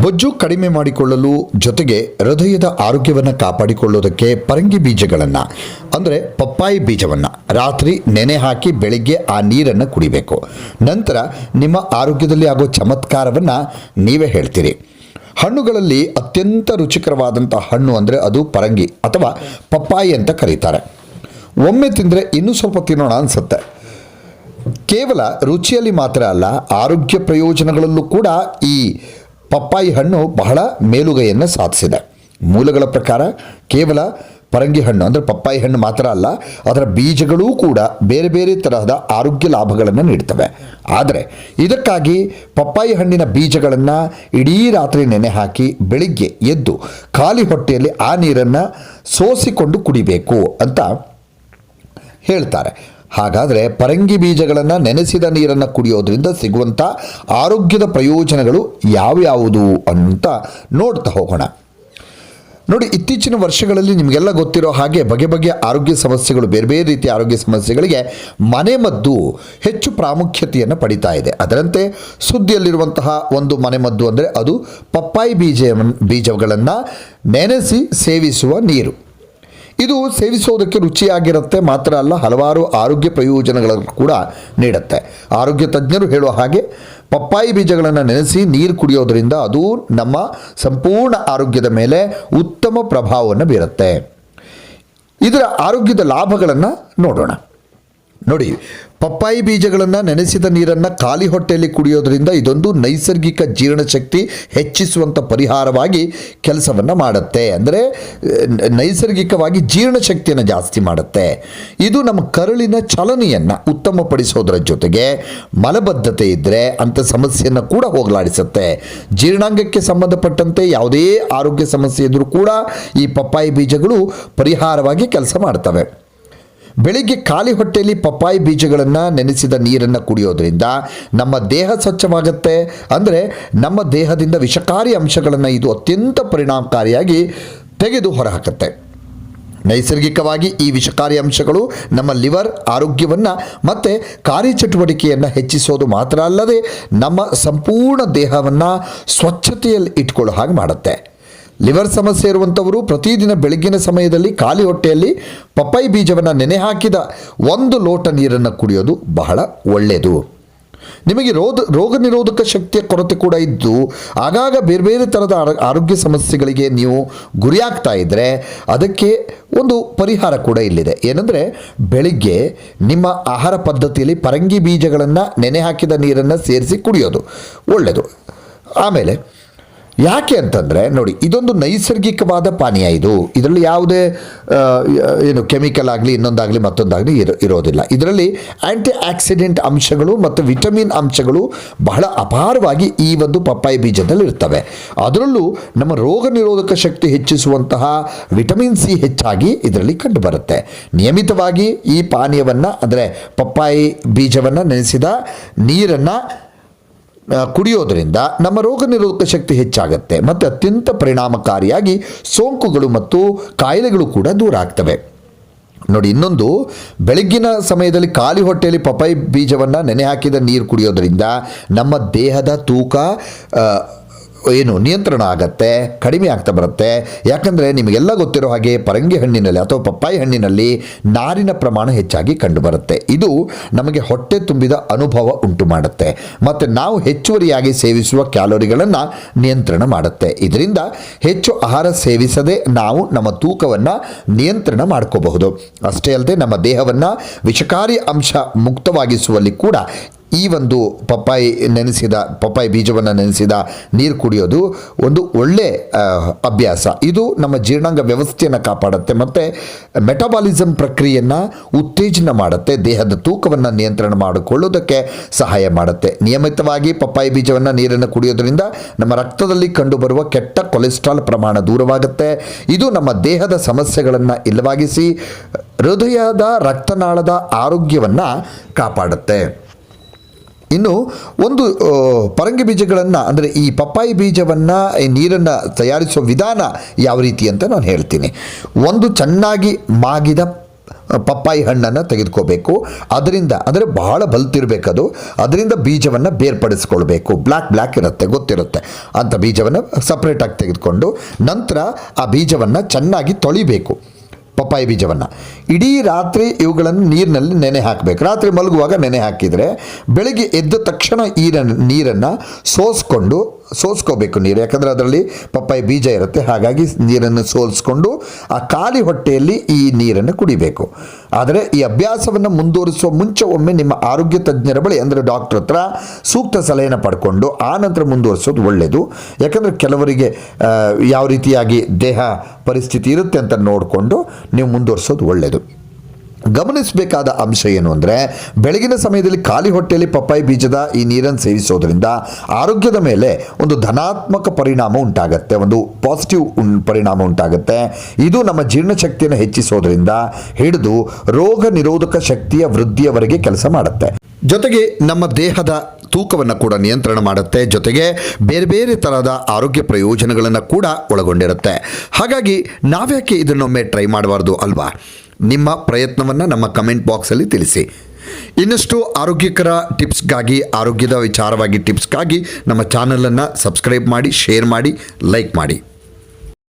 ಬೊಜ್ಜು ಕಡಿಮೆ ಮಾಡಿಕೊಳ್ಳಲು ಜೊತೆಗೆ ಹೃದಯದ ಆರೋಗ್ಯವನ್ನು ಕಾಪಾಡಿಕೊಳ್ಳೋದಕ್ಕೆ ಪರಂಗಿ ಬೀಜಗಳನ್ನು, ಅಂದರೆ ಪಪ್ಪಾಯಿ ಬೀಜವನ್ನು ರಾತ್ರಿ ನೆನೆ ಹಾಕಿ ಬೆಳಿಗ್ಗೆ ಆ ನೀರನ್ನು ಕುಡಿಬೇಕು. ನಂತರ ನಿಮ್ಮ ಆರೋಗ್ಯದಲ್ಲಿ ಆಗೋ ಚಮತ್ಕಾರವನ್ನು ನೀವೇ ಹೇಳ್ತೀರಿ. ಹಣ್ಣುಗಳಲ್ಲಿ ಅತ್ಯಂತ ರುಚಿಕರವಾದಂಥ ಹಣ್ಣು ಅಂದರೆ ಅದು ಪರಂಗಿ ಅಥವಾ ಪಪ್ಪಾಯಿ ಅಂತ ಕರೀತಾರೆ. ಒಮ್ಮೆ ತಿಂದರೆ ಇನ್ನೂ ಸ್ವಲ್ಪ ತಿನ್ನೋಣ ಅನಿಸುತ್ತೆ. ಕೇವಲ ರುಚಿಯಲ್ಲಿ ಮಾತ್ರ ಅಲ್ಲ, ಆರೋಗ್ಯ ಪ್ರಯೋಜನಗಳಲ್ಲೂ ಕೂಡ ಈ ಪಪ್ಪಾಯಿ ಹಣ್ಣು ಬಹಳ ಮೇಲುಗೈಯನ್ನು ಸಾಧಿಸಿದೆ. ಮೂಲಗಳ ಪ್ರಕಾರ ಕೇವಲ ಪರಂಗಿ ಹಣ್ಣು, ಅಂದರೆ ಪಪ್ಪಾಯಿ ಹಣ್ಣು ಮಾತ್ರ ಅಲ್ಲ, ಅದರ ಬೀಜಗಳೂ ಕೂಡ ಬೇರೆ ಬೇರೆ ತರಹದ ಆರೋಗ್ಯ ಲಾಭಗಳನ್ನು ನೀಡ್ತವೆ. ಆದರೆ ಇದಕ್ಕಾಗಿ ಪಪ್ಪಾಯಿ ಹಣ್ಣಿನ ಬೀಜಗಳನ್ನು ಇಡೀ ರಾತ್ರಿ ನೆನೆ ಹಾಕಿ ಬೆಳಿಗ್ಗೆ ಎದ್ದು ಖಾಲಿ ಹೊಟ್ಟೆಯಲ್ಲಿ ಆ ನೀರನ್ನು ಸೋಸಿಕೊಂಡು ಕುಡಿಬೇಕು ಅಂತ ಹೇಳ್ತಾರೆ. ಹಾಗಾದರೆ ಪರಂಗಿ ಬೀಜಗಳನ್ನು ನೆನೆಸಿದ ನೀರನ್ನು ಕುಡಿಯೋದ್ರಿಂದ ಸಿಗುವಂಥ ಆರೋಗ್ಯದ ಪ್ರಯೋಜನಗಳು ಯಾವ್ಯಾವುದು ಅಂತ ನೋಡ್ತಾ ಹೋಗೋಣ. ನೋಡಿ, ಇತ್ತೀಚಿನ ವರ್ಷಗಳಲ್ಲಿ ನಿಮಗೆಲ್ಲ ಗೊತ್ತಿರೋ ಹಾಗೆ ಬಗೆ ಬಗೆಯ ಆರೋಗ್ಯ ಸಮಸ್ಯೆಗಳು, ಬೇರೆ ಬೇರೆ ರೀತಿಯ ಆರೋಗ್ಯ ಸಮಸ್ಯೆಗಳಿಗೆ ಮನೆಮದ್ದು ಹೆಚ್ಚು ಪ್ರಾಮುಖ್ಯತೆಯನ್ನು ಪಡಿತಾ ಇದೆ. ಅದರಂತೆ ಸುದ್ದಿಯಲ್ಲಿರುವಂತಹ ಒಂದು ಮನೆಮದ್ದು ಅಂದರೆ ಅದು ಪಪ್ಪಾಯಿ ಬೀಜ ಬೀಜಗಳನ್ನು ನೆನೆಸಿ ಸೇವಿಸುವ ನೀರು. ಇದು ಸೇವಿಸೋದಕ್ಕೆ ರುಚಿಯಾಗಿರುತ್ತೆ ಮಾತ್ರ ಅಲ್ಲ, ಹಲವಾರು ಆರೋಗ್ಯ ಪ್ರಯೋಜನಗಳನ್ನು ಕೂಡ ನೀಡುತ್ತೆ. ಆರೋಗ್ಯ ತಜ್ಞರು ಹೇಳುವ ಹಾಗೆ ಪಪ್ಪಾಯಿ ಬೀಜಗಳನ್ನು ನೆನೆಸಿ ನೀರು ಕುಡಿಯೋದರಿಂದ ಅದು ನಮ್ಮ ಸಂಪೂರ್ಣ ಆರೋಗ್ಯದ ಮೇಲೆ ಉತ್ತಮ ಪ್ರಭಾವವನ್ನು ಬೀರುತ್ತೆ. ಇದರ ಆರೋಗ್ಯದ ಲಾಭಗಳನ್ನು ನೋಡೋಣ. ನೋಡಿ, ಪಪ್ಪಾಯಿ ಬೀಜಗಳನ್ನು ನೆನೆಸಿದ ನೀರನ್ನು ಖಾಲಿ ಹೊಟ್ಟೆಯಲ್ಲಿ ಕುಡಿಯೋದ್ರಿಂದ ಇದೊಂದು ನೈಸರ್ಗಿಕ ಜೀರ್ಣಶಕ್ತಿ ಹೆಚ್ಚಿಸುವಂಥ ಪರಿಹಾರವಾಗಿ ಕೆಲಸವನ್ನು ಮಾಡುತ್ತೆ. ಅಂದರೆ ನೈಸರ್ಗಿಕವಾಗಿ ಜೀರ್ಣಶಕ್ತಿಯನ್ನು ಜಾಸ್ತಿ ಮಾಡುತ್ತೆ. ಇದು ನಮ್ಮ ಕರುಳಿನ ಚಲನೆಯನ್ನು ಉತ್ತಮಪಡಿಸೋದರ ಜೊತೆಗೆ ಮಲಬದ್ಧತೆ ಇದ್ದರೆ ಅಂಥ ಸಮಸ್ಯೆಯನ್ನು ಕೂಡ ಹೋಗಲಾಡಿಸುತ್ತೆ. ಜೀರ್ಣಾಂಗಕ್ಕೆ ಸಂಬಂಧಪಟ್ಟಂತೆ ಯಾವುದೇ ಆರೋಗ್ಯ ಸಮಸ್ಯೆ ಇದ್ದರೂ ಕೂಡ ಈ ಪಪ್ಪಾಯಿ ಬೀಜಗಳು ಪರಿಹಾರವಾಗಿ ಕೆಲಸ ಮಾಡ್ತವೆ. ಬೆಳಿಗ್ಗೆ ಖಾಲಿ ಹೊಟ್ಟೆಯಲ್ಲಿ ಪಪ್ಪಾಯಿ ಬೀಜಗಳನ್ನು ನೆನೆಸಿದ ನೀರನ್ನು ಕುಡಿಯೋದ್ರಿಂದ ನಮ್ಮ ದೇಹ ಸ್ವಚ್ಛವಾಗುತ್ತೆ. ಅಂದರೆ ನಮ್ಮ ದೇಹದಿಂದ ವಿಷಕಾರಿ ಅಂಶಗಳನ್ನು ಇದು ಅತ್ಯಂತ ಪರಿಣಾಮಕಾರಿಯಾಗಿ ತೆಗೆದು ಹೊರಹಾಕುತ್ತೆ. ನೈಸರ್ಗಿಕವಾಗಿ ಈ ವಿಷಕಾರಿ ಅಂಶಗಳು ನಮ್ಮ ಲಿವರ್ ಆರೋಗ್ಯವನ್ನು ಮತ್ತು ಕಾರ್ಯಚಟುವಟಿಕೆಯನ್ನು ಹೆಚ್ಚಿಸೋದು ಮಾತ್ರ ಅಲ್ಲದೆ ನಮ್ಮ ಸಂಪೂರ್ಣ ದೇಹವನ್ನು ಸ್ವಚ್ಛತೆಯಲ್ಲಿ ಇಟ್ಕೊಳ್ಳೋ ಹಾಗೆ ಮಾಡುತ್ತೆ. ಲಿವರ್ ಸಮಸ್ಯೆ ಇರುವಂಥವರು ಪ್ರತಿದಿನ ಬೆಳಗಿನ ಸಮಯದಲ್ಲಿ ಖಾಲಿ ಹೊಟ್ಟೆಯಲ್ಲಿ ಪಪ್ಪಾಯಿ ಬೀಜವನ್ನು ನೆನೆ ಹಾಕಿದ ಒಂದು ಲೋಟ ನೀರನ್ನು ಕುಡಿಯೋದು ಬಹಳ ಒಳ್ಳೆಯದು. ನಿಮಗೆ ರೋಗ ರೋಗ ನಿರೋಧಕ ಶಕ್ತಿಯ ಕೊರತೆ ಕೂಡ ಇದ್ದು, ಆಗಾಗ ಬೇರೆ ಬೇರೆ ಥರದ ಆರ- ಆರೋಗ್ಯ ಸಮಸ್ಯೆಗಳಿಗೆ ನೀವು ಗುರಿಯಾಗ್ತಾ ಇದ್ದರೆ ಅದಕ್ಕೆ ಒಂದು ಪರಿಹಾರ ಕೂಡ ಇಲ್ಲಿದೆ. ಏನಂದರೆ ಬೆಳಿಗ್ಗೆ ನಿಮ್ಮ ಆಹಾರ ಪದ್ಧತಿಯಲ್ಲಿ ಪರಂಗಿ ಬೀಜಗಳನ್ನು ನೆನೆ ಹಾಕಿದ ನೀರನ್ನು ಸೇರಿಸಿ ಕುಡಿಯೋದು ಒಳ್ಳೆಯದು. ಆಮೇಲೆ ಯಾಕೆ ಅಂತಂದರೆ, ನೋಡಿ, ಇದೊಂದು ನೈಸರ್ಗಿಕವಾದ ಪಾನೀಯ ಇದು. ಇದರಲ್ಲಿ ಯಾವುದೇ ಏನು ಕೆಮಿಕಲ್ ಆಗಲಿ, ಇನ್ನೊಂದಾಗಲಿ, ಮತ್ತೊಂದಾಗಲಿ ಇರೋ, ಇರೋದಿಲ್ಲ. ಇದರಲ್ಲಿ ಆ್ಯಂಟಿ ಆಕ್ಸಿಡೆಂಟ್ ಅಂಶಗಳು ಮತ್ತು ವಿಟಮಿನ್ ಅಂಶಗಳು ಬಹಳ ಅಪಾರವಾಗಿ ಈ ಒಂದು ಪಪ್ಪಾಯಿ ಬೀಜದಲ್ಲಿ ಇರ್ತವೆ. ಅದರಲ್ಲೂ ನಮ್ಮ ರೋಗ ನಿರೋಧಕ ಶಕ್ತಿ ಹೆಚ್ಚಿಸುವಂತಹ ವಿಟಮಿನ್ ಸಿ ಹೆಚ್ಚಾಗಿ ಇದರಲ್ಲಿ ಕಂಡುಬರುತ್ತೆ. ನಿಯಮಿತವಾಗಿ ಈ ಪಾನೀಯವನ್ನು, ಅಂದರೆ ಪಪ್ಪಾಯಿ ಬೀಜವನ್ನು ನೆನೆಸಿದ ನೀರನ್ನು ಕುಡಿಯೋದರಿಂದ ನಮ್ಮ ರೋಗ ನಿರೋಧಕ ಶಕ್ತಿ ಹೆಚ್ಚಾಗುತ್ತೆ ಮತ್ತು ಅತ್ಯಂತ ಪರಿಣಾಮಕಾರಿಯಾಗಿ ಸೋಂಕುಗಳು ಮತ್ತು ಕಾಯಿಲೆಗಳು ಕೂಡ ದೂರ ಆಗ್ತವೆ. ನೋಡಿ, ಇನ್ನೊಂದು, ಬೆಳಗ್ಗಿನ ಸಮಯದಲ್ಲಿ ಖಾಲಿ ಹೊಟ್ಟೆಯಲ್ಲಿ ಪಪೈ ಬೀಜವನ್ನು ನೆನೆ ಹಾಕಿದ ನೀರು ಕುಡಿಯೋದರಿಂದ ನಮ್ಮ ದೇಹದ ತೂಕ ಏನು ನಿಯಂತ್ರಣ ಆಗತ್ತೆ, ಕಡಿಮೆ ಆಗ್ತಾ ಬರುತ್ತೆ. ಯಾಕಂದರೆ ನಿಮಗೆಲ್ಲ ಗೊತ್ತಿರೋ ಹಾಗೆ ಪರಂಗಿ ಹಣ್ಣಿನಲ್ಲಿ ಅಥವಾ ಪಪ್ಪಾಯಿ ಹಣ್ಣಿನಲ್ಲಿ ನಾರಿನ ಪ್ರಮಾಣ ಹೆಚ್ಚಾಗಿ ಕಂಡುಬರುತ್ತೆ ಇದು ನಮಗೆ ಹೊಟ್ಟೆ ತುಂಬಿದ ಅನುಭವ ಉಂಟು ಮಾಡುತ್ತೆ. ಮತ್ತು ನಾವು ಹೆಚ್ಚುವರಿಯಾಗಿ ಸೇವಿಸುವ ಕ್ಯಾಲೋರಿಗಳನ್ನು ನಿಯಂತ್ರಣ ಮಾಡುತ್ತೆ. ಇದರಿಂದ ಹೆಚ್ಚು ಆಹಾರ ಸೇವಿಸದೆ ನಾವು ನಮ್ಮ ತೂಕವನ್ನು ನಿಯಂತ್ರಣ ಮಾಡ್ಕೋಬಹುದು. ಅಷ್ಟೇ ಅಲ್ಲದೆ ನಮ್ಮ ದೇಹವನ್ನು ವಿಷಕಾರಿ ಅಂಶ ಮುಕ್ತವಾಗಿಸುವಲ್ಲಿ ಕೂಡ ಈ ಒಂದು ಪಪ್ಪಾಯಿ ನೆನೆಸಿದ, ಪಪ್ಪಾಯಿ ಬೀಜವನ್ನು ನೆನೆಸಿದ ನೀರು ಕುಡಿಯೋದು ಒಂದು ಒಳ್ಳೆ ಅಭ್ಯಾಸ. ಇದು ನಮ್ಮ ಜೀರ್ಣಾಂಗ ವ್ಯವಸ್ಥೆಯನ್ನು ಕಾಪಾಡುತ್ತೆ ಮತ್ತು ಮೆಟಬಾಲಿಸಮ್ ಪ್ರಕ್ರಿಯೆಯನ್ನು ಉತ್ತೇಜನ ಮಾಡುತ್ತೆ, ದೇಹದ ತೂಕವನ್ನು ನಿಯಂತ್ರಣ ಮಾಡಿಕೊಳ್ಳೋದಕ್ಕೆ ಸಹಾಯ ಮಾಡುತ್ತೆ. ನಿಯಮಿತವಾಗಿ ಪಪ್ಪಾಯಿ ಬೀಜವನ್ನು ನೀರನ್ನು ಕುಡಿಯೋದ್ರಿಂದ ನಮ್ಮ ರಕ್ತದಲ್ಲಿ ಕಂಡುಬರುವ ಕೆಟ್ಟ ಕೊಲೆಸ್ಟ್ರಾಲ್ ಪ್ರಮಾಣ ದೂರವಾಗುತ್ತೆ. ಇದು ನಮ್ಮ ದೇಹದ ಸಮಸ್ಯೆಗಳನ್ನು ಇಲ್ಲವಾಗಿಸಿ ಹೃದಯದ ರಕ್ತನಾಳದ ಆರೋಗ್ಯವನ್ನು ಕಾಪಾಡುತ್ತೆ. ಇನ್ನು ಒಂದು ಪರಂಗಿ ಬೀಜಗಳನ್ನು, ಅಂದರೆ ಈ ಪಪ್ಪಾಯಿ ಬೀಜವನ್ನು, ಈ ನೀರನ್ನು ತಯಾರಿಸುವ ವಿಧಾನ ಯಾವ ರೀತಿ ಅಂತ ನಾನು ಹೇಳ್ತೀನಿ. ಒಂದು ಚೆನ್ನಾಗಿ ಮಾಗಿದ ಪಪ್ಪಾಯಿ ಹಣ್ಣನ್ನು ತೆಗೆದುಕೋಬೇಕು. ಅದರಿಂದ, ಅಂದರೆ ಬಹಳ ಬಲ್ತಿರಬೇಕದು ಅದರಿಂದ ಬೀಜವನ್ನು ಬೇರ್ಪಡಿಸ್ಕೊಳ್ಬೇಕು. ಬ್ಲ್ಯಾಕ್ ಬ್ಲ್ಯಾಕ್ ಇರುತ್ತೆ, ಗೊತ್ತಿರುತ್ತೆ. ಅಂಥ ಬೀಜವನ್ನು ಸಪ್ರೇಟಾಗಿ ತೆಗೆದುಕೊಂಡು, ನಂತರ ಆ ಬೀಜವನ್ನು ಚೆನ್ನಾಗಿ ತೊಳಿಬೇಕು. ಪಪ್ಪಾಯಿ ಬೀಜವನ್ನು. ಇಡೀ ರಾತ್ರಿ ಇವುಗಳನ್ನು ನೀರಿನಲ್ಲಿ ನೆನೆ ಹಾಕಬೇಕು. ರಾತ್ರಿ ಮಲಗುವಾಗ ನೆನೆ ಹಾಕಿದರೆ ಬೆಳಗ್ಗೆ ಎದ್ದ ತಕ್ಷಣ ಈ ನೀರನ್ನು ಸೋಸ್ಕೊಂಡು ಸೋಸ್ಕೋಬೇಕು ನೀರು. ಯಾಕಂದರೆ ಅದರಲ್ಲಿ ಪಪ್ಪಾಯಿ ಬೀಜ ಇರುತ್ತೆ. ಹಾಗಾಗಿ ನೀರನ್ನು ಸೋಲಿಸ್ಕೊಂಡು ಆ ಖಾಲಿ ಹೊಟ್ಟೆಯಲ್ಲಿ ಈ ನೀರನ್ನು ಕುಡಿಬೇಕು. ಆದರೆ ಈ ಅಭ್ಯಾಸವನ್ನು ಮುಂದುವರಿಸುವ ಮುಂಚೆ ಒಮ್ಮೆ ನಿಮ್ಮ ಆರೋಗ್ಯ ತಜ್ಞರ ಬಳಿ, ಅಂದರೆ ಡಾಕ್ಟರ್ ಹತ್ರ ಸೂಕ್ತ ಸಲಹೆಯನ್ನು ಪಡ್ಕೊಂಡು ಆ ನಂತರ ಮುಂದುವರಿಸೋದು ಒಳ್ಳೆಯದು. ಯಾಕಂದರೆ ಕೆಲವರಿಗೆ ಯಾವ ರೀತಿಯಾಗಿ ದೇಹ ಪರಿಸ್ಥಿತಿ ಇರುತ್ತೆ ಅಂತ ನೋಡಿಕೊಂಡು ನೀವು ಮುಂದುವರಿಸೋದು ಒಳ್ಳೆಯದು. ಗಮನಿಸಬೇಕಾದ ಅಂಶ ಏನು ಅಂದರೆ, ಬೆಳಗಿನ ಸಮಯದಲ್ಲಿ ಖಾಲಿ ಹೊಟ್ಟೆಯಲ್ಲಿ ಪಪ್ಪಾಯಿ ಬೀಜದ ಈ ನೀರನ್ನು ಸೇವಿಸೋದ್ರಿಂದ ಆರೋಗ್ಯದ ಮೇಲೆ ಒಂದು ಧನಾತ್ಮಕ ಪರಿಣಾಮ ಉಂಟಾಗುತ್ತೆ, ಒಂದು ಪಾಸಿಟಿವ್ ಪರಿಣಾಮ ಉಂಟಾಗುತ್ತೆ. ಇದು ನಮ್ಮ ಜೀರ್ಣಶಕ್ತಿಯನ್ನು ಹೆಚ್ಚಿಸೋದ್ರಿಂದ ಹಿಡಿದು ರೋಗ ನಿರೋಧಕ ಶಕ್ತಿಯ ವೃದ್ಧಿಯವರೆಗೆ ಕೆಲಸ ಮಾಡುತ್ತೆ. ಜೊತೆಗೆ ನಮ್ಮ ದೇಹದ ತೂಕವನ್ನು ಕೂಡ ನಿಯಂತ್ರಣ ಮಾಡುತ್ತೆ, ಜೊತೆಗೆ ಬೇರೆ ಬೇರೆ ಥರದ ಆರೋಗ್ಯ ಪ್ರಯೋಜನಗಳನ್ನು ಕೂಡ ಒಳಗೊಂಡಿರುತ್ತೆ. ಹಾಗಾಗಿ ನಾವ್ಯಾಕೆ ಇದನ್ನೊಮ್ಮೆ ಟ್ರೈ ಮಾಡಬಾರ್ದು ಅಲ್ವಾ? ನಿಮ್ಮ ಪ್ರಯತ್ನವನ್ನು ನಮ್ಮ ಕಮೆಂಟ್ ಬಾಕ್ಸಲ್ಲಿ ತಿಳಿಸಿ. ಇನ್ನಷ್ಟು ಆರೋಗ್ಯಕರ ಟಿಪ್ಸ್ಗಾಗಿ, ಆರೋಗ್ಯದ ವಿಚಾರವಾಗಿ ಟಿಪ್ಸ್ಗಾಗಿ ನಮ್ಮ ಚಾನಲನ್ನು ಸಬ್ಸ್ಕ್ರೈಬ್ ಮಾಡಿ ಶೇರ್ ಮಾಡಿ ಲೈಕ್ ಮಾಡಿ.